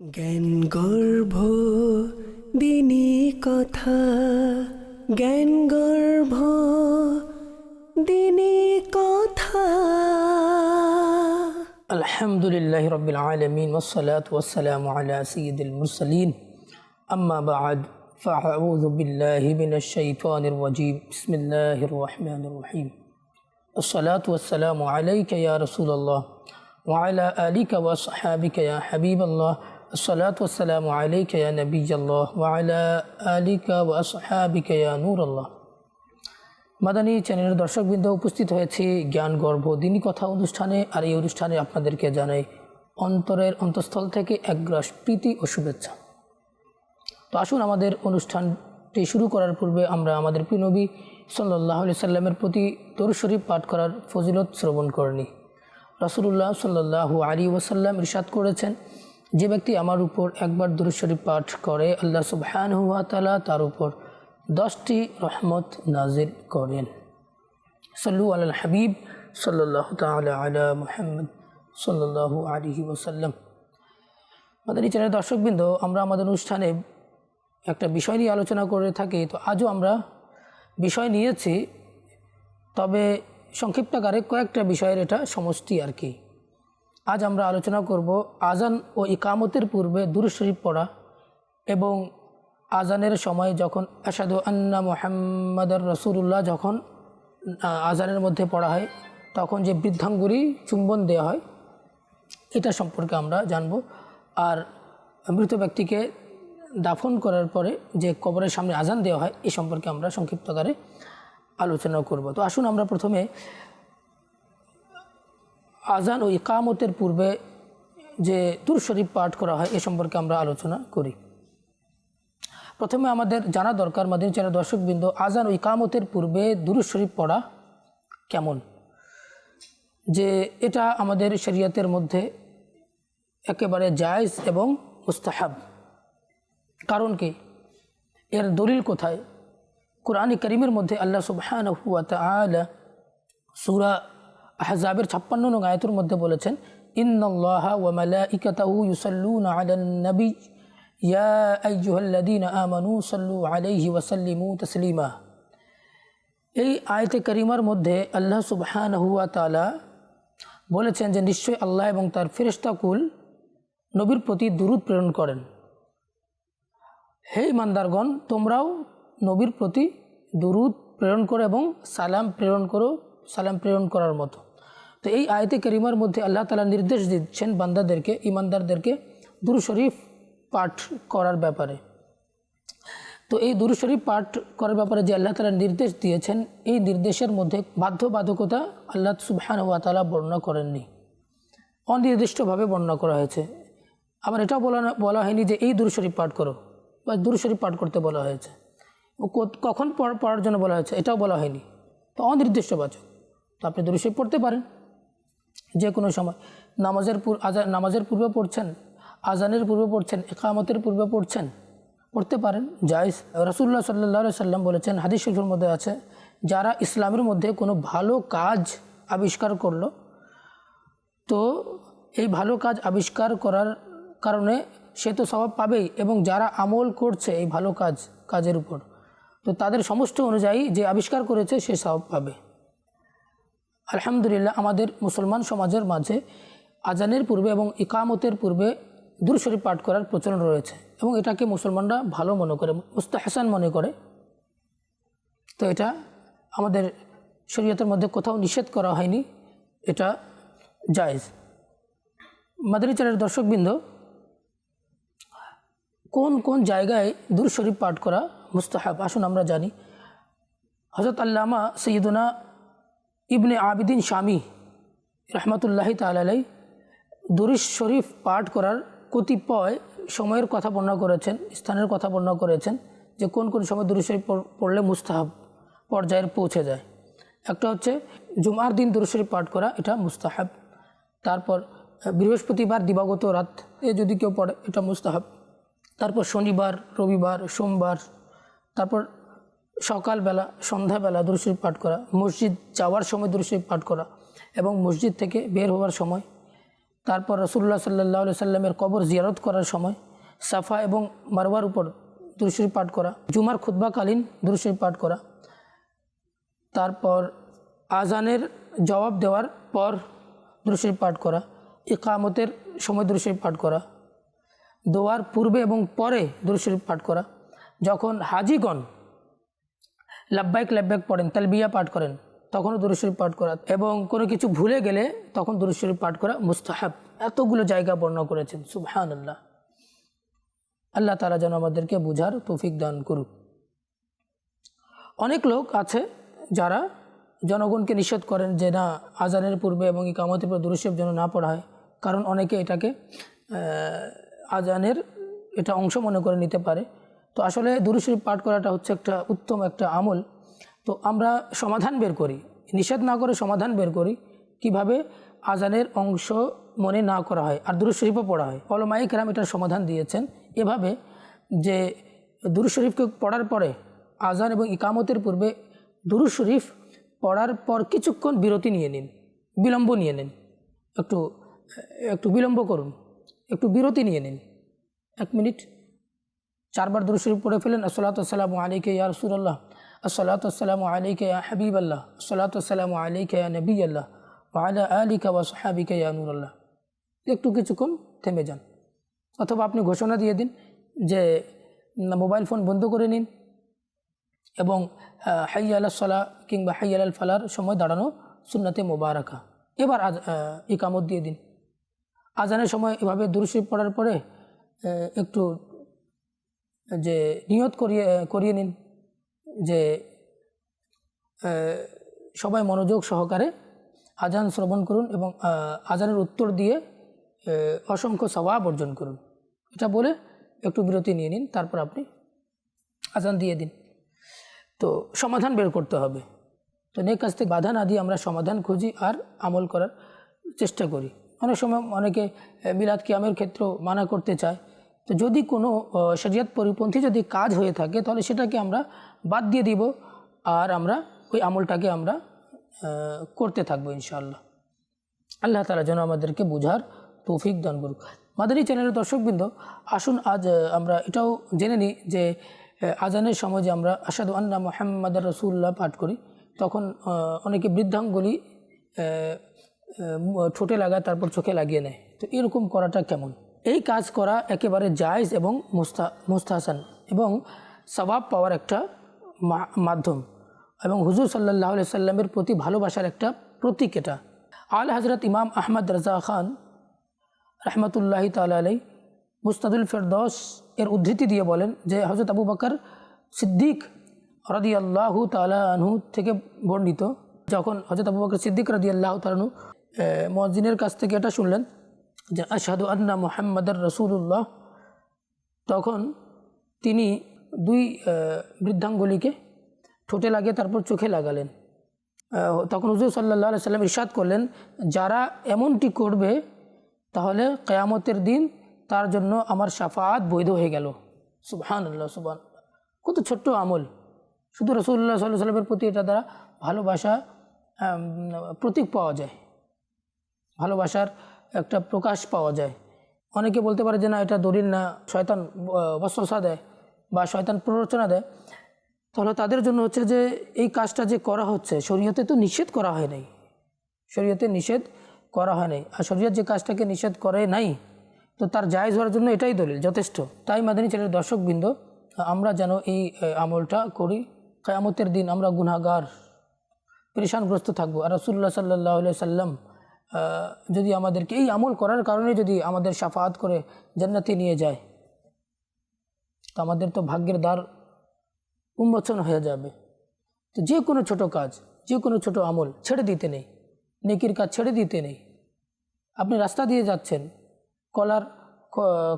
জ্ঞান গর্ভ দিনী কথা জ্ঞান গর্ভ দিনী কথা الحمد لله رب العالمين والصلاة والسلام على سيد المرسلين أما بعد فأعوذ بالله من الشيطان الرجيم بسم الله الرحمن الرحيم الصلاة والسلام عليك يا رسول الله وعلى آلك وصحابك يا حبيب الله الصلاة والسلام عليك يا نبي الله وعلى آلك وأصحابك يا نور الله মাদানী চ্যানেলের দর্শকবৃন্দ উপস্থিত হয়েছে জ্ঞান গর্ভ দিনী কথা অনুষ্ঠানে আর এই অনুষ্ঠানে আপনাদেরকে জানাই অন্তরের অন্তঃস্থল থেকে একগ্রাস প্রীতি ও শুভেচ্ছা তো আসুন আমাদের অনুষ্ঠানটি শুরু করার পূর্বে আমরা আমাদের প্রিয়নবী সাল্লাহ আলি সাল্লামের প্রতি দরুদ শরীফ পাঠ করার ফজিলত শ্রবণ করেনি রাসুলুল্লাহ সাল্লাহু আলী ওসাল্লাম ইরশাদ করেছেন যে ব্যক্তি আমার উপর একবার দরুদ শরীফ পাঠ করে, আল্লাহ সুবহান হুয়া তালা তার উপর দশটি রহমত নাজির করেন। সল্লু আল হাবিব সাল্লাহ তালা আলা মুহাম্মদ সাল্লাহ আলহি ওসাল্লাম আমাদের এই চ্যানেলের দর্শকবৃন্দ, আমরা আমাদের অনুষ্ঠানে একটা বিষয় নিয়ে আলোচনা করে থাকি, তো আজও আমরা বিষয় নিয়েছি, তবে সংক্ষিপ্তাকারে কয়েকটা বিষয়ের এটা সমষ্টি আর কি। আজ আমরা আলোচনা করব আজান ও ইকামতের পূর্বে শরীফ পড়া এবং আজানের সময় যখন আসাদু আন্না মোহাম্মদর রসুল্লাহ যখন আজানের মধ্যে পড়া হয়, তখন যে বৃদ্ধাঙ্গুরি চুম্বন দেওয়া হয়, এটা সম্পর্কে আমরা জানব। আর মৃত ব্যক্তিকে দাফন করার পরে যে কবরের সামনে আজান দেওয়া হয় এই সম্পর্কে আমরা সংক্ষিপ্তকারে আলোচনা করব। তো আসুন আমরা প্রথমে আজান ও ইকামতের পূর্বে যে তুর শরীফ পাঠ করা হয়, এ সম্পর্কে আমরা আলোচনা করি। প্রথমে আমাদের জানা দরকার, মাদিন চ্যানেল দর্শকবৃন্দ, আজান ও ইকামতের পূর্বে দুরুদ শরীফ পড়া কেমন? যে এটা আমাদের শরীয়তের মধ্যে একেবারে জায়জ এবং মুস্তাহাব। কারণ কি? এর দলিল কোথায়? কোরআন করিমের মধ্যে আল্লাহ তাআলা সূরা আহজাবের ছাপ্পান্ন নং আয়াতের মধ্যে বলেছেন, ইন্নাল্লাহ ওয়া মালাইকাতাহু ইউসাল্লুনা আলান নবী। আইয়ুহাল্লাযীনা আমানু সাল্লু আলাইহি ওয়া সাল্লিমু তাসলিমা। এই আয়তে করিমার মধ্যে আল্লাহ সুবহান হুয়া তাআলা বলেছেন যে, নিশ্চয়ই আল্লাহ এবং তার ফেরেশতাকুল নবীর প্রতি দুরূদ প্রেরণ করেন। হে ইমানদারগণ, তোমরাও নবীর প্রতি দুরুদ প্রেরণ করো এবং সালাম প্রেরণ করো, সালাম প্রেরণ করার মতো। তো এই আয়তে করিমার মধ্যে আল্লাহ তালা নির্দেশ দিচ্ছেন বান্দাদেরকে ইমানদারদেরকে দুরু শরীফ পাঠ করার ব্যাপারে। তো এই দুরু শরীফ পাঠ করার ব্যাপারে যে আল্লাহ তালা নির্দেশ দিয়েছেন, এই নির্দেশের মধ্যে বাধ্যবাধকতা আল্লাহ সুবহান ওয়া তালা বর্ণনা করেননি। অনির্দিষ্টভাবে বর্ণনা করা হয়েছে। আবার এটাও বলা বলা হয়নি যে এই দুরু শরীফ পাঠ করো বা দুরু শরীফ পাঠ করতে বলা হয়েছে। কখন পড়- পড়ার জন্য বলা হয়েছে এটাও বলা হয়নি। তো অনির্দিষ্টবাচক। তো আপনি দুরু শরীফ পড়তে পারেন। যে কোনো সময়। নামাজের পূর আজা, নামাজের পূর্বে পড়ছেন, আজানের পূর্বে পড়ছেন একামতের পূর্বে পড়ছেন, পড়তে পারেন, জায়জ। রসুল্লাহ সাল্লাহ সাল্লাম বলেছেন, হাদিস শরীফের মধ্যে আছে, যারা ইসলামের মধ্যে কোনো ভালো কাজ আবিষ্কার করল, তো এই ভালো কাজ আবিষ্কার করার কারণে সে তো স্বভাব পাবেই, এবং যারা আমল করছে এই ভালো কাজ, কাজের উপর, তো তাদের সমস্ত অনুযায়ী যে আবিষ্কার করেছে সে স্বভাব পাবে। আলহামদুলিল্লাহ, আমাদের মুসলমান সমাজের মাঝে আজানের পূর্বে এবং ইকামতের পূর্বে দূর শরীফ পাঠ করার প্রচলন রয়েছে এবং এটাকে মুসলমানরা ভালো মনে করে, মুস্তাহাসান মনে করে। তো এটা আমাদের শরীয়তের মধ্যে কোথাও নিষেধ করা হয়নি, এটা জায়েজ। মাদানী চ্যানেলের দর্শকবৃন্দ, কোন কোন জায়গায় দূর শরীফ পাঠ করা মুস্তাহাব? আসুন আমরা জানি। হজরত আল্লামা সৈয়দুনা ইবনে আবিদিন শামি, রহমতুল্লাহি তালাই দুরুশ শরীফ পাঠ করার কতিপয় সময়ের কথা বর্ণনা করেছেন, স্থানের কথা বর্ণনা করেছেন, যে কোন কোন সময় দুরুশ শরীফ পড়লে মুস্তাহাব পর্যায়ে পৌঁছে যায়। একটা হচ্ছে জুমার দিন দুরুশ শরীফ পাঠ করা, এটা মুস্তাহাব। তারপর, বৃহস্পতিবার দিবাগত রাত, এ যদি কেউ পড়ে, এটা মুস্তাহাব। তারপর শনিবার, রবিবার, সোমবার, তারপর সকালবেলা, সন্ধ্যাবেলা দুরুশরীফ পাঠ করা, মসজিদ যাওয়ার সময় দুরুশরীফ পাঠ করা এবং মসজিদ থেকে বের হওয়ার সময়, তারপর রসুল্লাহ সাল্লাহ সাল্লামের কবর জিয়ারত করার সময়, সাফা এবং মারওয়ার উপর দুরুশরী পাঠ করা, জুমার খুতবাকালীন দুরুশরী পাঠ করা, তারপর আজানের জবাব দেওয়ার পর দুরুশরী পাঠ করা, ইকামতের সময় দুরুশরী পাঠ করা, দোয়ার পূর্বে এবং পরে দুরুশরী পাঠ করা, যখন হাজিগণ লাব্বাইক লাব্বাইক পড়েন, তালবিয়া পাঠ করেন, তখনও দুরুশরীফ পাঠ করা। এবং কোনো কিছু ভুলে গেলে তখন দুরুশরীফ পাঠ করা মুস্তাহাব। এতগুলো জায়গা বর্ণনা করেছেন সুবহান আল্লাহ তালা যেন আমাদেরকে বুঝার তৌফিক দান করুক। অনেক লোক আছে যারা জনগণকে নিষেধ করেন যে না, আজানের পূর্বে এবং ইকামতের পর দুরুশরীফ যেন না পড়া হয়। কারণ অনেকে এটাকে আজানের এটা অংশ মনে করে নিতে পারে। তো আসলে দুরুশরীফ পাঠ করাটা হচ্ছে একটা উত্তম একটা আমল। তো আমরা সমাধান বের করি, নিষেধ না করে সমাধান বের করি কীভাবে আজানের অংশ মনে না করা হয় আর দুরুদ শরীফও পড়া হয়। অলমাই কেরাম এটার সমাধান দিয়েছেন এভাবে যে দুরুদ শরীফকে পড়ার পরে আজান এবং ইকামতের পূর্বে দুরুদ শরীফ পড়ার পর কিছুক্ষণ বিরতি নিয়ে নিন, বিলম্ব নিয়ে নিন, একটু একটু বিলম্ব করুন, একটু বিরতি নিয়ে নিন, এক মিনিট। চারবার দুরুদ শরীফ পড়ে ফেলেন আসসালাতাম আলাইকে ইয়া রসুল্লাহ আসসালাতাম আলাইকে ইয়া হাবিব আল্লাহ আসসালাতাম আলাইকে ইয়া নবী আল্লাহ ওয়ালা আলিকা ওয়া সাহাবিকা ইয়া নুরাল্লাহ। একটু কিছুক্ষণ থেমে যান। অথবা আপনি ঘোষণা দিয়ে দিন যে মোবাইল ফোন বন্ধ করে নিন এবং হাই আল সলা কিংবা হাই আল ফালার সময় দাঁড়ানো সুন্নাতে মোবারকা। এবার আজ ইকামত দিয়ে দিন। আজানের সময় এভাবে দুরুশরীফ পড়ার পরে একটু যে নিয়ত করিয়ে করিয়ে নিন, যে সবাই মনোযোগ সহকারে আজান শ্রবণ করুন এবং আজানের উত্তর দিয়ে অসংখ্য সবাব অর্জন করুন। এটা বলে একটু বিরতি নিয়ে নিন, তারপর আপনি আজান দিয়ে দিন। তো সমাধান বের করতে হবে। তো নেক কাছ থেকে বাধা না দিয়ে আমরা সমাধান খুঁজি আর আমল করার চেষ্টা করি। অনেক সময় অনেকে মিলাদ কিয়ামের ক্ষেত্রেও মানা করতে চায়। তো যদি কোনো শরিয়ত পরিপন্থী যদি কাজ হয়ে থাকে, তাহলে সেটাকে আমরা বাদ দিয়ে দিব আর আমরা ওই আমলটাকে আমরা করতে থাকব ইনশাআল্লাহ। আল্লাহ তালা যেন আমাদেরকে বুঝার তৌফিক দান করুক। মাদানী চ্যানেলের দর্শকবৃন্দ, আসুন আজ আমরা এটাও জেনে নিই যে আজানের সময় যে আমরা আসাদু আন্না মোহাম্মদ রসুল্লাহ পাঠ করি। তখন অনেকে বৃদ্ধাঙ্গুলি ঠোঁটে লাগায়, তারপর চোখে লাগিয়ে নেয়। তো এরকম করাটা কেমন? এই কাজ করা একেবারে জায়জ এবং মুস্তা, মুস্তাহাসান এবং সবাব পাওয়ার একটা মাধ্যম এবং হুজুর সাল্লাহ সাল্লামের প্রতি ভালোবাসার একটা প্রতীক এটা। আল হজরত ইমাম আহমদ রাজা খান রহমতুল্লাহি তালা আলাই মুস্তাদুল ফেরদৌস এর উদ্ধৃতি দিয়ে বলেন যে হজরত আবু বকর সিদ্দিক রদি আল্লাহ তালা আনহু থেকে বর্ণিত যখন হজরত আবু বকর সিদ্দিক রদি আল্লাহ তালানহু মসজিদের কাছ থেকে এটা শুনলেন যে আশহাদু আন্না মোহাম্মদর রসুল্লাহ তখন তিনি দুই বৃদ্ধাঙ্গুলিকে ঠোঁটে লাগিয়ে তারপর চোখে লাগালেন। তখন হুজুর সাল্লাহ সাল্লাম ইরশাদ করলেন, যারা এমনটি করবে, তাহলে কেয়ামতের দিন তার জন্য আমার সাফাত বৈধ হয়ে গেল। সুবহান আল্লাহ সুবহান কত ছোট্ট আমল। শুধু রসুল্লাহ সাল্লাহ সাল্লামের প্রতি এটা দ্বারা ভালোবাসা প্রতীক পাওয়া যায়। ভালোবাসার একটা প্রকাশ পাওয়া যায়। অনেকে বলতে পারে যে, না, এটা দলিল না, শয়তান বসবসা দেয় বা শয়তান প্ররোচনা দেয়। তাহলে তাদের জন্য হচ্ছে যে, এই কাজটা যে করা হচ্ছে, শরীয়তে তো নিষেধ করা হয় নাই। শরীয়তে নিষেধ করা হয় নাই। আর শরীয়ত যে কাজটাকে নিষেধ করে নাই, তো তার জায়জ হওয়ার জন্য এটাই দলিল, যথেষ্ট। তাই মাদানী চ্যানেলের দর্শকবৃন্দ, আমরা যেন এই আমলটা করি। কেয়ামতের দিন আমরা গুনাগার পরেশানগ্রস্ত থাকব। আর রসুল্লাহ সাল্লাহ সাল্লাম যদি আমাদেরকে এই আমল করার কারণে যদি আমাদের সাফাত করে জান্নাতে নিয়ে যায়, তো আমাদের তো ভাগ্যের দ্বার উন্মোচন হয়ে যাবে। তো যে কোনো ছোট কাজ, যে কোনো ছোট আমল ছেড়ে দিতে নেই, নেকির কাজ ছেড়ে দিতে নেই। আপনি রাস্তা দিয়ে যাচ্ছেন, কলার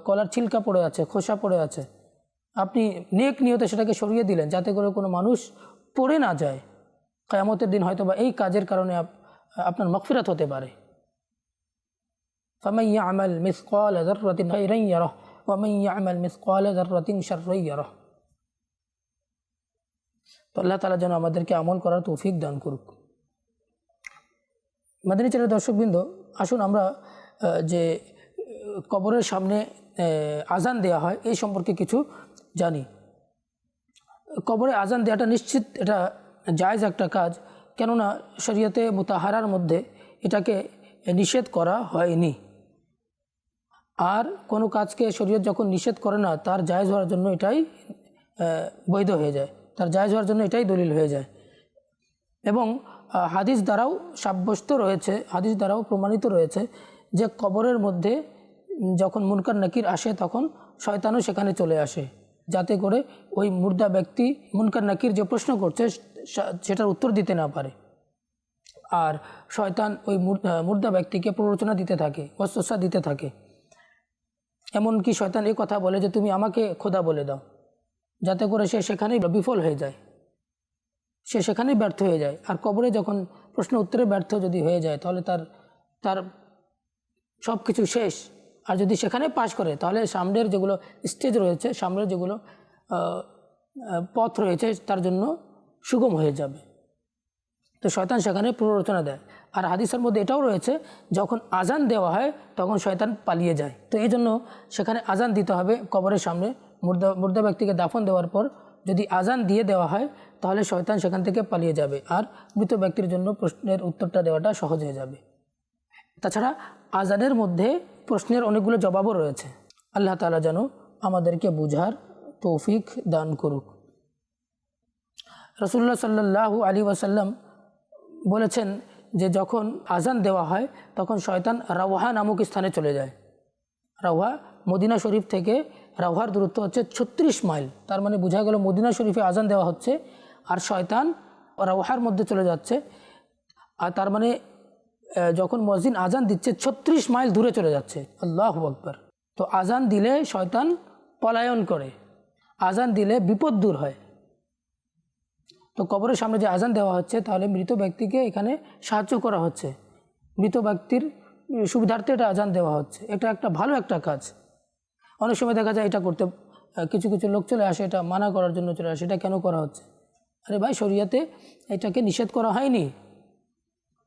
কলার ছিলকা পড়ে আছে, খোসা পড়ে আছে, আপনি নেক নিয়তে সেটাকে সরিয়ে দিলেন যাতে করে কোনো মানুষ পড়ে না যায়। কেয়ামতের দিন হয়তো বা এই কাজের কারণে আপনার মকফিরাত হতে পারে। فمن يعمل مثقال ذرة خيرا يره ومن يعمل مثقال ذرة شرا يره তো আল্লাহ তালা যেন আমাদেরকে আমল করার তৌফিক দান করুক মাদানী চ্যানেলের দর্শকবৃন্দ আসুন আমরা যে আহ, কবরের সামনে আহ, আজান দেওয়া হয় এই সম্পর্কে কিছু জানি কবরে আজান দেওয়াটা নিশ্চিত এটা জায়জ একটা কাজ কেননা শরীয়তে মুতাহারার মধ্যে এটাকে নিষেধ করা হয়নি আর কোনো কাজকে শরীয়ত যখন নিষেধ করে না, তার জায়জ হওয়ার জন্য এটাই বৈধ হয়ে যায়। তার জায়জ হওয়ার জন্য এটাই দলিল হয়ে যায়। এবং হাদিস দ্বারাও সাব্যস্ত রয়েছে, হাদিস দ্বারাও প্রমাণিত রয়েছে যে কবরের মধ্যে যখন মুনকার নাকির আসে, তখন শয়তানও সেখানে চলে আসে। যাতে করে ওই মুর্দা ব্যক্তি মুনকার নাকির যে প্রশ্ন করছে সেটার উত্তর দিতে না পারে। আর শয়তান ওই মুর্দা ব্যক্তিকে প্ররোচনা দিতে থাকে অস্বসা দিতে থাকে। এমনকি শয়তান এই কথা বলে যে তুমি আমাকে খোদা বলে দাও। যাতে করে সে সেখানেই বিফল হয়ে যায়। সে সেখানেই ব্যর্থ হয়ে যায়। আর কবরে যখন প্রশ্ন উত্তরে ব্যর্থ যদি হয়ে যায়, তাহলে তার তার সব কিছু শেষ। আর যদি সেখানে পাশ করে, তাহলে সামনের যেগুলো স্টেজ রয়েছে, সামনের যেগুলো পথ রয়েছে, তার জন্য সুগম হয়ে যাবে। তো শয়তান সেখানে প্ররোচনা দেয়। আর হাদিসের মধ্যে এটাও রয়েছে, যখন আজান দেওয়া হয়, তখন শয়তান পালিয়ে যায়। তো এই জন্য সেখানে আজান দিতে হবে কবরের সামনে। মুর্দা মুর্দা ব্যক্তিকে দাফন দেওয়ার পর যদি আজান দিয়ে দেওয়া হয়, তাহলে শয়তান সেখান থেকে পালিয়ে যাবে। আর মৃত ব্যক্তির জন্য প্রশ্নের উত্তরটা দেওয়াটা সহজ হয়ে যাবে। তাছাড়া আজানের মধ্যে প্রশ্নের অনেকগুলো জবাবও রয়েছে। আল্লাহ তালা যেন আমাদেরকে বুঝার তৌফিক দান করুক। রসুল্লাহ সাল্লাহ আলী ওয়াসাল্লাম বলেছেন যে যখন আজান দেওয়া হয়, তখন শয়তান রাওহা নামক স্থানে চলে যায়। রাওহা মদিনা শরীফ থেকে, রাওহার দূরত্ব হচ্ছে ছত্রিশ মাইল। তার মানে বোঝা গেল মদিনা শরীফে আজান দেওয়া হচ্ছে আর শয়তান রাওহার মধ্যে চলে যাচ্ছে। আর তার মানে যখন মসজিদ আজান দিচ্ছে, ছত্রিশ মাইল দূরে চলে যাচ্ছে। আল্লাহ আকবর। তো আজান দিলে শয়তান পলায়ন করে। আজান দিলে বিপদ দূর হয়। তো কবরের সামনে যে আজান দেওয়া হচ্ছে, তাহলে মৃত ব্যক্তিকে এখানে সাহায্য করা হচ্ছে। মৃত ব্যক্তির সুবিধার্থে এটা আজান দেওয়া হচ্ছে। এটা একটা ভালো একটা কাজ। অনেক সময় দেখা যায় এটা করতে কিছু কিছু লোক চলে আসে, এটা মানা করার জন্য চলে আসে, এটা কেন করা হচ্ছে? আরে ভাই, শরিয়াতে এটাকে নিষেধ করা হয়নি।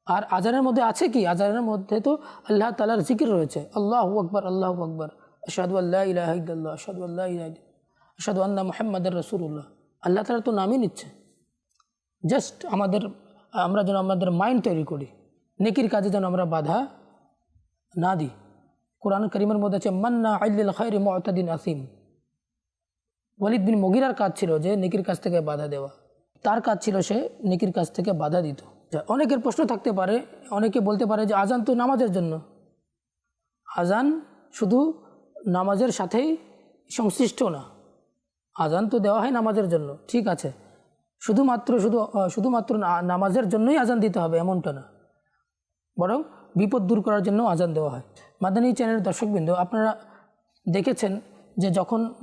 আর আজানের মধ্যে আছে কি? আজানের মধ্যে তো আল্লাহ তালার জিকির রয়েছে। আল্লাহ আকবর আল্লাহ আকবর। আসাদু আল্লাহ ইলাহ আসাদু আল্লাহ আসাদু আল্লাহ মোহাম্মদ রসুল্লাহ আল্লাহ তালা তো নামই নিচ্ছে। জাস্ট আমাদের, আমরা যেন আমাদের মাইন্ড তৈরি করি। নেকির কাজে যেন আমরা বাধা না দিই। কোরআন করিমের মধ্যে আছে, মান্না আল্লিল খৈরি মতাদিন আসিম। ওয়ালিদ বিন মগিরার কাজ ছিল যে নেকির কাছ থেকে বাধা দেওয়া। তার কাজ ছিল সে নেকির কাছ থেকে বাধা দিত। অনেকের প্রশ্ন থাকতে পারে, অনেকে বলতে পারে যে আজান তো নামাজের জন্য। আজান শুধু নামাজের সাথেই সংশ্লিষ্ট না। আজান তো দেওয়া হয় নামাজের জন্য, ঠিক আছে। শুধুমাত্র, শুধু শুধুমাত্র নামাজের জন্যই আজান দিতে হবে, এমনটা না। বরং বিপদ দূর করার জন্য আজান দেওয়া হয়। মাদানী চ্যানেলের দর্শকবৃন্দ, আপনারা দেখেছেন যে যখন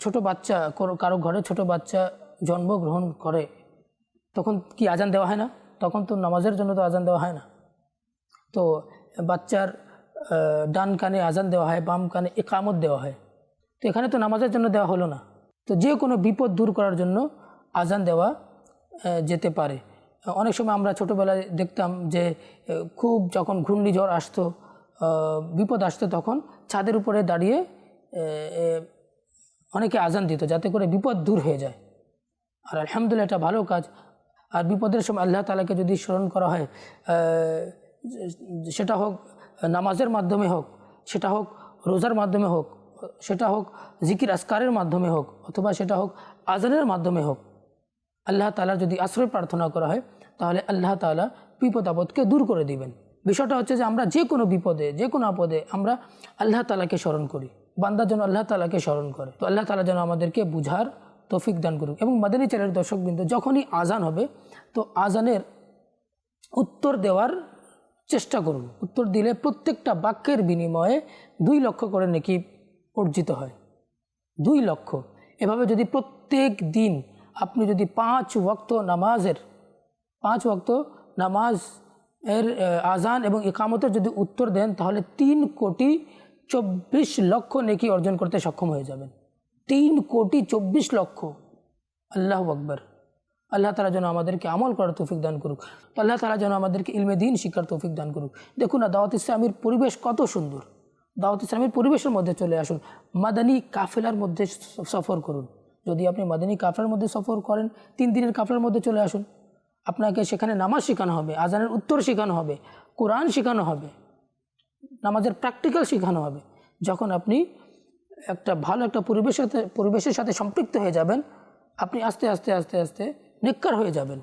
ছোট বাচ্চা, কারো- কারও ঘরে ছোট বাচ্চা জন্মগ্রহণ করে, তখন কি আজান দেওয়া হয় না? তখন তো নামাজের জন্য তো আজান দেওয়া হয় না। তো বাচ্চার ডান কানে আজান দেওয়া হয়, বাম কানে একামত দেওয়া হয়। তো এখানে তো নামাজের জন্য দেওয়া হলো না। তো যে কোনো বিপদ দূর করার জন্য আজান দেওয়া যেতে পারে। অনেক সময় আমরা ছোটোবেলায় দেখতাম যে, খুব যখন ঘূর্ণিঝড় আসতো বিপদ আসতো তখন ছাদের উপরে দাঁড়িয়ে অনেকে আজান দিত যাতে করে বিপদ দূর হয়ে যায়। আর আলহামদুলিল্লাহ এটা ভালো কাজ। আর বিপদের সময় আল্লাহ তালাকে যদি স্মরণ করা হয় সেটা হোক নামাজের মাধ্যমে হোক, সেটা হোক রোজার মাধ্যমে হোক, সেটা হোক জিকির আসকারের মাধ্যমে হোক, অথবা সেটা হোক আজানের মাধ্যমে হোক আল্লাহ তালার যদি আশ্রয় প্রার্থনা করা হয়, তাহলে আল্লাহ তালা বিপদ আপদকে দূর করে দিবেন। বিষয়টা হচ্ছে যে আমরা যে কোনো বিপদে, যে কোনো আপদে আমরা আল্লাহ তালাকে স্মরণ করি। বান্দার যেন আল্লাহ তালাকে স্মরণ করে। তো আল্লাহ তালা যেন আমাদেরকে বুঝার তৌফিক দান করুক। এবং মাদানী চ্যানেলের দর্শকবৃন্দ যখনই আজান হবে, তো আজানের উত্তর দেওয়ার চেষ্টা করুন। উত্তর দিলে প্রত্যেকটা বাক্যের বিনিময়ে দুই লক্ষ করে নাকি অর্জিত হয়। দুই লক্ষ। এভাবে যদি প্রত্যেক দিন আপনি যদি পাঁচ ওয়াক্ত নামাজের, পাঁচ ওয়াক্ত নামাজ এর আজান এবং একামতের যদি উত্তর দেন, তাহলে তিন কোটি চব্বিশ লক্ষ নেকি অর্জন করতে সক্ষম হয়ে যাবেন। তিন কোটি চব্বিশ লক্ষ। আল্লাহ আকবর। আল্লাহ তালা যেন আমাদেরকে আমল করার তৌফিক দান করুক। আল্লাহ তালা যেন আমাদেরকে ইলমে দিন শিক্ষার তৌফিক দান করুক। দেখুন না, দাওয়াত ইসলামীর পরিবেশ কত সুন্দর। দাওয়াত ইসলামের পরিবেশের মধ্যে চলে আসুন। মাদানী কাফেলার মধ্যে সফর করুন। যদি আপনি মাদানী কাফেলার মধ্যে সফর করেন, তিন দিনের কাফেলার মধ্যে চলে আসুন। আপনাকে সেখানে নামাজ শেখানো হবে, আজানের উত্তর শেখানো হবে, কোরআন শেখানো হবে, নামাজের প্র্যাকটিক্যাল শেখানো হবে। যখন আপনি একটা ভালো একটা পরিবেশের সাথে পরিবেশের সাথে সম্পৃক্ত হয়ে যাবেন, আপনি আস্তে আস্তে আস্তে আস্তে নিকার হয়ে যাবেন।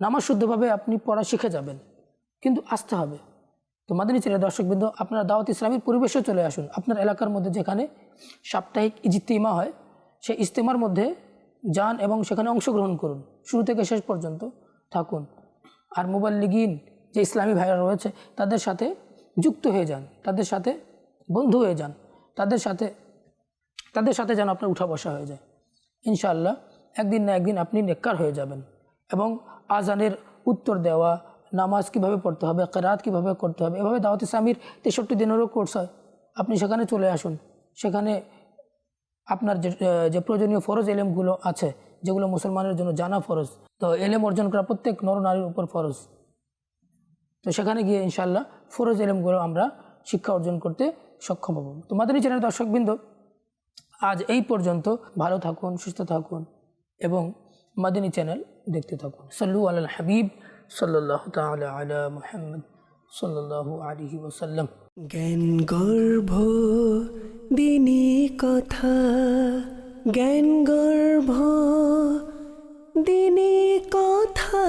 নামাজ শুদ্ধভাবে আপনি পড়া শিখে যাবেন, কিন্তু আসতে হবে। তো মাদানী ছেলে দর্শকবৃন্দ, আপনারা দাওয়াত ইসলামীর পরিবেশে চলে আসুন। আপনার এলাকার মধ্যে যেখানে সাপ্তাহিক ইজিত্তিমা হয় সেই ইস্তেমার মধ্যে যান এবং সেখানে অংশগ্রহণ করুন। শুরু থেকে শেষ পর্যন্ত থাকুন। আর মোবাল্লিগিন যে ইসলামী ভাইরা রয়েছে, তাদের সাথে যুক্ত হয়ে যান। তাদের সাথে বন্ধু হয়ে যান। তাদের সাথে তাদের সাথে যেন আপনার উঠা বসা হয়ে যায়। ইনশাআল্লাহ, একদিন না একদিন আপনি নেককার হয়ে যাবেন এবং আজানের উত্তর দেওয়া, নামাজ কীভাবে পড়তে হবে, কেরাত কীভাবে করতে হবে, এভাবে দাওয়াত ইসলামীর তেষট্টি দিনেরও কোর্স হয়। আপনি সেখানে চলে আসুন। সেখানে আপনার যে প্রয়োজনীয় ফরজ এলেমগুলো আছে, যেগুলো মুসলমানের জন্য জানা ফরজ, তো এলেম অর্জন করা প্রত্যেক নর নারীর উপর ফরজ। তো সেখানে গিয়ে ইনশাল্লাহ ফরজ এলেমগুলো আমরা শিক্ষা অর্জন করতে সক্ষম হব। তো মাদানী চ্যানেল দর্শকবৃন্দ, আজ এই পর্যন্ত ভালো থাকুন, সুস্থ থাকুন এবং মাদিনী চ্যানেল দেখতে থাকুন। সল্লু আল হাবিব সাল্লাহ তালা আলা মুহাম্মদ। সাল্লাল্লাহু আলহি ওসাল্লাম জ্ঞান গর্ভ দিনী কথা। জ্ঞান গর্ভ দিনী কথা।